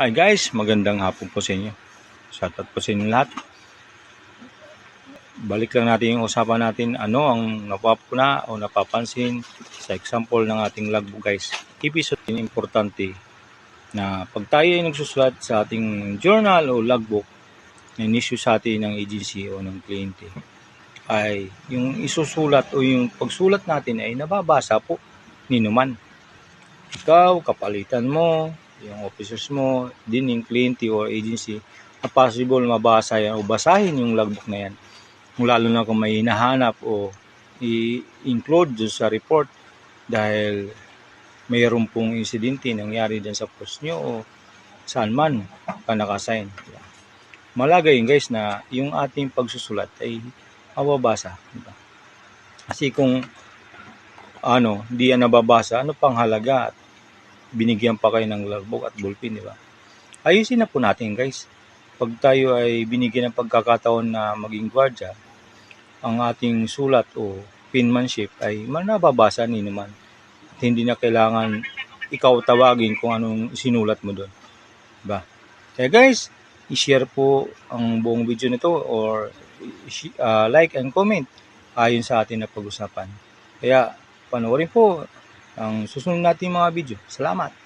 Hi guys, magandang hapon po sa inyo. Shoutout po sa inyo lahat. Balik lang natin yung usapan natin ano ang napapuna o napapansin sa example ng ating logbook guys. Episode din importante na pag tayo ay nagsusulat sa ating journal o logbook na issue sa atin ng agency o ng kliyente ay yung isusulat o yung pagsulat natin ay nababasa po ni naman. Ikaw, kapalitan mo, yung officers mo, din yung kliyente or agency, na possible mabasa yan o basahin yung logbook na yan. Kung lalo na kung may hinahanap o i-include dun sa report dahil mayroon pong insidente nangyari dyan sa post nyo o saan man ka nakasign. Malagay yun guys na yung ating pagsusulat ay mababasa. Diba? Kasi kung ano, di yan nababasa, ano pang halaga at binigyan pa kayo ng logbook at ballpen, di ba? Ayusin na po natin guys. Pag tayo ay binigyan ng pagkakataon na maging gwardya, ang ating sulat o penmanship ay manababasa ni naman. At hindi na kailangan ikaw tawagin kung anong sinulat mo doon. Diba? Kaya guys, i-share po ang buong video nito or uh, like and comment ayon sa atin na pag-usapan. Kaya panoorin po ang susunod natin mga video. Salamat!